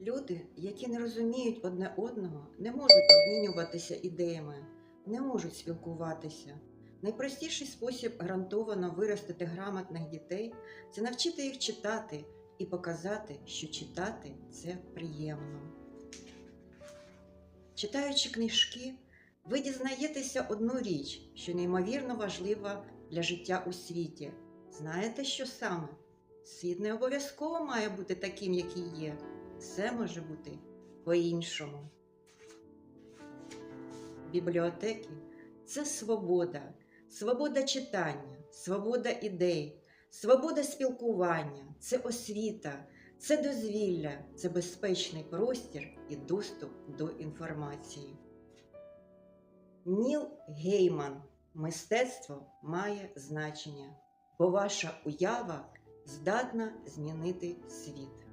Люди, які не розуміють одне одного, не можуть обмінюватися ідеями, не можуть спілкуватися. Найпростіший спосіб гарантовано виростити грамотних дітей це навчити їх читати і показати, що читати це приємно. Читаючи книжки, ви дізнаєтеся одну річ, що неймовірно важлива для життя у світі. Знаєте, що саме? Світ не обов'язково має бути таким, який є. Все може бути по-іншому. Бібліотеки це свобода, свобода читання, свобода ідей, свобода спілкування, це освіта, це дозвілля, це безпечний простір і доступ до інформації. Ніл Гейман Мистецтво має значення, бо ваша уява здатна змінити світ.